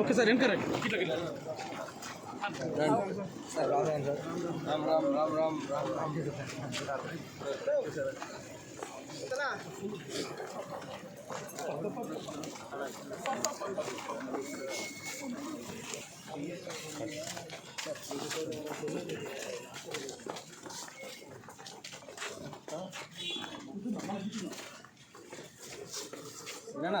ఒక్కసారి వెనక రండి ఇట్లా ఇట్లా. రామ్ రామ్ రామ్ రామ్ రామ్ రామ్ ఇదేనా? సీన్ వెనక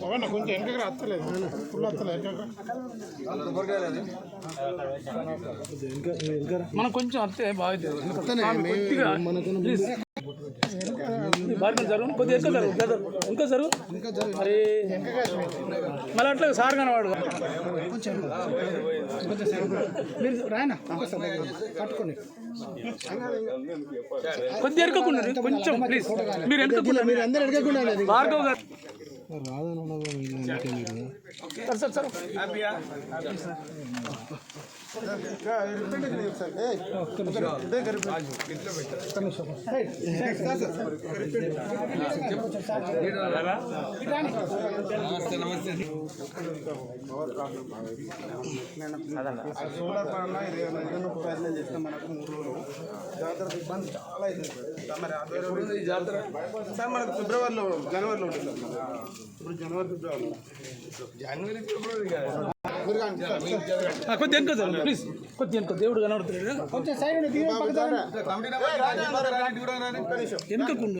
కొంచెం వెనకకి వస్తలేదు ఫుల్ అది. మనం కొంచెం అంతే బాగుంది. కొద్దిగా ప్లీజ్. బాగా జరుగు కొద్దిగా ఎక్కువ జరుగు ఇంకా జరుగు ఇంకా జరుగు. మరి మళ్ళీ అట్లా సార్ కనవాడు మీరు రాయనా? పట్టుకోండి. కొద్దిగా కొంచెం ప్లీజ్. మీరు ఎరకకున్నారు మీరు అందరు భార్గవ్ గారు సార్ సార్ సార్. నమస్తే నమస్తే సోలార్ ప్యానల్ ఇది ఏదైనా ప్రయత్నం చేస్తే మనకు మూడు రోజులు జాతర ఇబ్బంది చాలా అవుతుంది జాతర సార్ మనకు ఫిబ్రవరిలో జనవరిలో ఉంటుంది సార్. ఇప్పుడు జనవరి ఫిబ్రవరిలో. జనవరి ఫిబ్రవరి కాదు. మీరు కానీ సార్, కొద్దిగా వెనక జరుగు ప్లీజ్ కొద్దిగా వెనక దేవుడు కనబడుతున్నాడు జరగండి. వెనుకకుండు